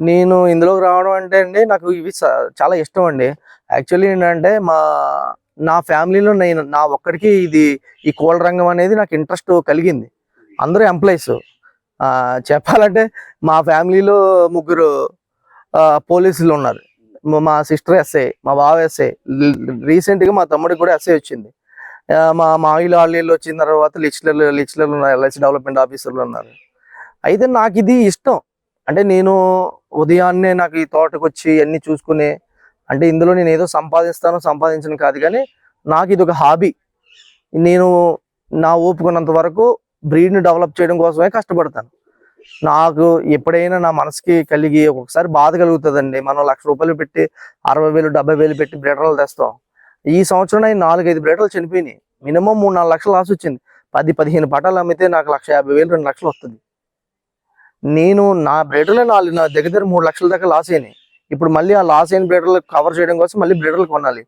నేను ఇందులోకి రావడం అంటే అండి నాకు ఇవి చాలా ఇష్టం అండి. యాక్చువల్లీ ఏంటంటే మా నా ఫ్యామిలీలో నేను నా ఒక్కడికి ఇది ఈ కోళ్ళ రంగం అనేది నాకు ఇంట్రెస్ట్ కలిగింది. అందరూ ఎంప్లాయీస్. చెప్పాలంటే మా ఫ్యామిలీలో ముగ్గురు పోలీసులు ఉన్నారు. మా- సిస్టర్ ఎస్ఐ మా బావ ఎస్ఐ రీసెంట్గా మా తమ్ముడికి కూడా ఎస్ఐ వచ్చింది. మా మావిలు వాళ్ళు వచ్చిన తర్వాత లెక్చరర్లు లెక్చరర్లు ఉన్నారు ఎల్ఐసి డెవలప్మెంట్ ఆఫీసర్లు ఉన్నారు. అయితే నాకు ఇది ఇష్టం. అంటే నేను ఉదయాన్నే నాకు ఈ తోటకు వచ్చి అన్ని చూసుకునే అంటే ఇందులో నేను ఏదో సంపాదిస్తాను సంపాదించను కాదు కానీ నాకు ఇది ఒక హాబీ. నేను నా ఓపుకున్నంత వరకు బ్రీడ్ని డెవలప్ చేయడం కోసమే కష్టపడతాను. నాకు ఎప్పుడైనా నా మనసుకి కలిగి ఒక్కొక్కసారి బాధ కలుగుతుందండి. మనం లక్ష రూపాయలు పెట్టి అరవై వేలు డెబ్బై వేలు పెట్టి బ్రీడర్లు తెస్తాం. ఈ సంవత్సరం నాలుగు నాలుగైదు బ్రీడర్లు చనిపోయినాయి. మినిమం మూడు నాలుగు లక్షలు లాస్ వచ్చింది. పది పదిహేను పటాలు అమ్మితే నాకు లక్ష యాభై వేలు రెండు లక్షలు వస్తుంది. నేను నా బ్రేటర్లే నాలుగు నా దగ్గర మూడు లక్షల దాకా లాస్ అయినాయి. ఇప్పుడు మళ్ళీ ఆ లాస్ అయిన బ్రీడర్లు కవర్ చేయడం కోసం మళ్ళీ బ్రేటర్లు కొనాలి.